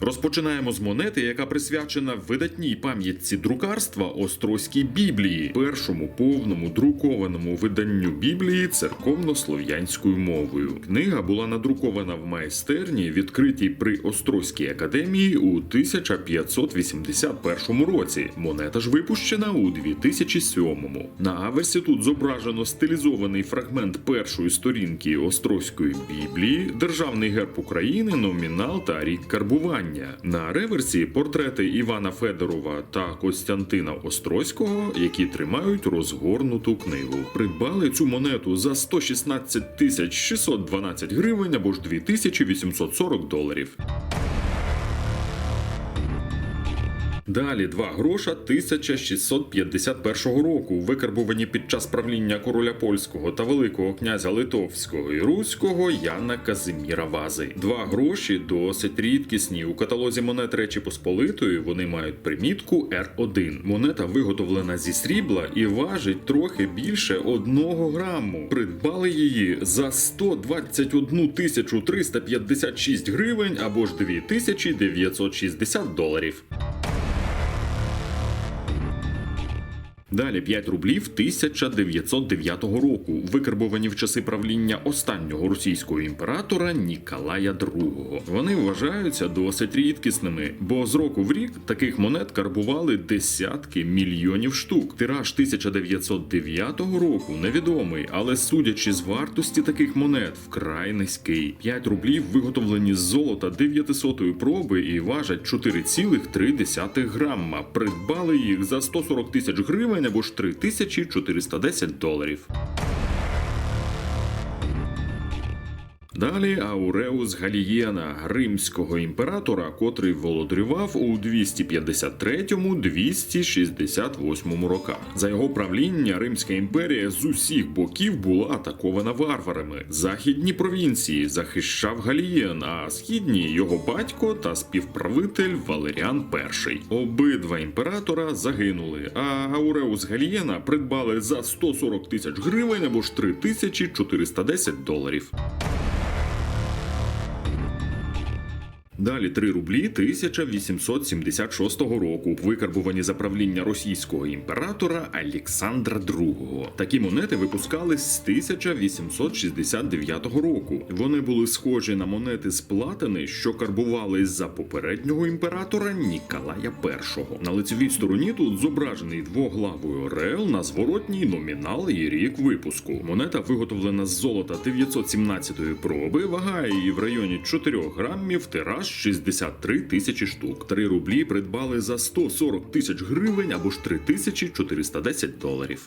Розпочинаємо з монети, яка присвячена видатній пам'ятці друкарства Острозькій Біблії, першому повному друкованому виданню Біблії церковно-слов'янською мовою. Книга була надрукована в майстерні, відкритій при Острозькій академії у 1581 році. Монета ж випущена у 2007. На аверсі тут зображено стилізований фрагмент першої сторінки Острозької Біблії, державний герб України, номінал та рік карбування. На реверсі портрети Івана Федорова та Костянтина Острозького, які тримають розгорнуту книгу. Придбали цю монету за 116 тисяч 612 гривень або ж 2840 доларів. Далі два гроша 1651 року, викарбувані під час правління короля польського та великого князя Литовського і Руського Яна Казиміра Вази. Два гроші досить рідкісні. У каталозі монет Речі Посполитої вони мають примітку R1. Монета виготовлена зі срібла і важить трохи більше одного граму. Придбали її за 121 тисячу 356 гривень або ж 2960 доларів. Далі 5 рублів 1909 року, викарбовані в часи правління останнього російського імператора Ніколая II. Вони вважаються досить рідкісними, бо з року в рік таких монет карбували десятки мільйонів штук. Тираж 1909 року невідомий, але судячи з вартості таких монет, вкрай низький. 5 рублів виготовлені з золота 900 проби і важать 4,3 грамма. Придбали їх за 140 тисяч гривень або ж 3410 доларів. Далі Ауреус Галієна, римського імператора, котрий володарював у 253-268 роках. За його правління Римська імперія з усіх боків була атакована варварами. Західні провінції захищав Галієн, а східні його батько та співправитель Валеріан І. Обидва імператора загинули, а Ауреус Галієна придбали за 140 тисяч гривень або ж 3410 доларів. Далі 3 рублі 1876 року, викарбувані за правління російського імператора Олександра II. Такі монети випускались з 1869 року. Вони були схожі на монети з платини, що карбувались за попереднього імператора Ніколая І. На лицевій стороні тут зображений двоглавий орел на зворотній номінал і рік випуску. Монета виготовлена з золота 917 проби, вага її в районі 4 грамів, тираж 63 тисячі штук. 3 рублі придбали за 140 тисяч гривень або ж 3410 доларів.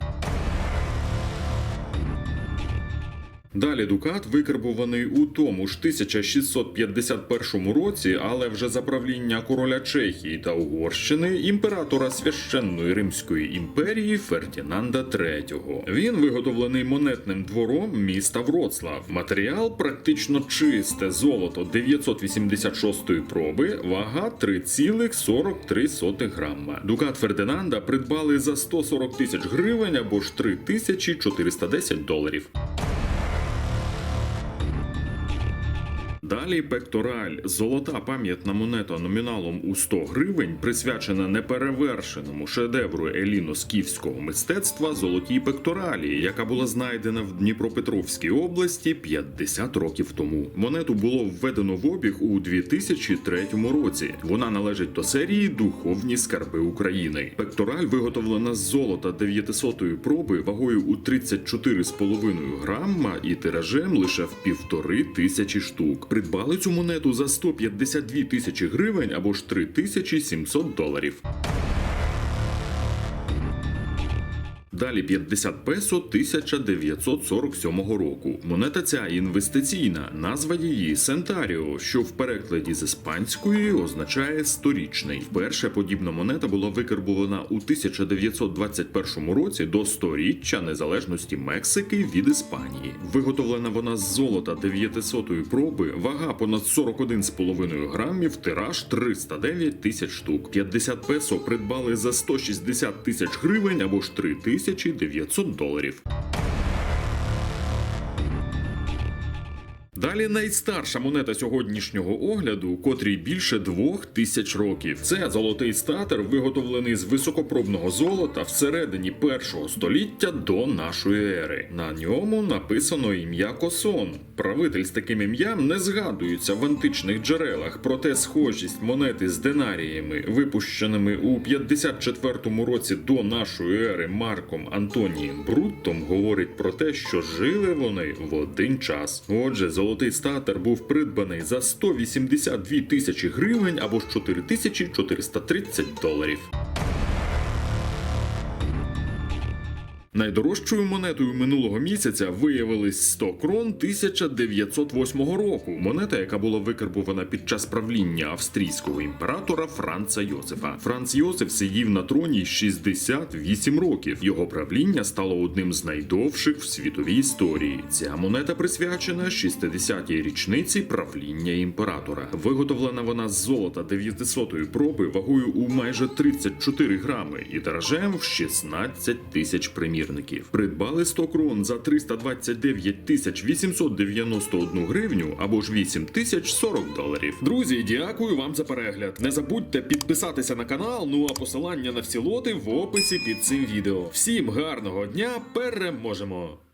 Далі Дукат викарбуваний у тому ж 1651 році, але вже за правління короля Чехії та Угорщини імператора священної Римської імперії Фердінанда III. Він виготовлений монетним двором міста Вроцлав. Матеріал практично чисте золото 986 проби, вага 3,43 грама. Дукат Фердинанда придбали за 140 тисяч гривень або ж 3410 доларів. Далі пектораль золота пам'ятна монета номіналом у 100 гривень, присвячена неперевершеному шедевру еліно-скіфського мистецтва золотій пекторалі, яка була знайдена в Дніпропетровській області 50 років тому. Монету було введено в обіг у 2003 році. Вона належить до серії Духовні скарби України. Пектораль виготовлена з золота 900-ї проби вагою у 34,5 грамма і тиражем лише в півтори тисячі штук. Придбали цю монету за 152 тисячі гривень або ж 3700 доларів. Далі 50 песо 1947 року. Монета ця інвестиційна. Назва її Сентаріо, що в перекладі з іспанської означає сторічний. Вперше подібна монета була викарбована у 1921 році до сторіччя незалежності Мексики від Іспанії. Виготовлена вона з золота 900-ї проби, вага понад 41,5 грамів, тираж 309 тисяч штук. 50 песо придбали за 160 тисяч гривень або ж 3900 доларів. Далі найстарша монета сьогоднішнього огляду, котрій більше двох тисяч років. Це золотий статер, виготовлений з високопробного золота всередині першого століття до нашої ери. На ньому написано ім'я Косон. Правитель з таким ім'ям не згадується в античних джерелах, проте схожість монети з динаріями, випущеними у 54-му році до нашої ери Марком Антонієм Бруттом, говорить про те, що жили вони в один час. Отже, золотий статер був придбаний за 182 тисячі гривень або ж 4430 доларів. Найдорожчою монетою минулого місяця виявились 100 крон 1908 року. Монета, яка була викарбована під час правління австрійського імператора Франца Йосифа. Франц Йосиф сидів на троні 68 років. Його правління стало одним з найдовших в світовій історії. Ця монета присвячена 60-й річниці правління імператора. Виготовлена вона з золота 900-ї проби вагою у майже 34 грами і тиражем в 16 тисяч примірників. Придбали 100 крон за 329 тисяч 891 гривню або ж 8 тисяч 40 доларів. Друзі, дякую вам за перегляд. Не забудьте підписатися на канал. Ну а посилання на всі лоти в описі під цим відео. Всім гарного дня, переможемо!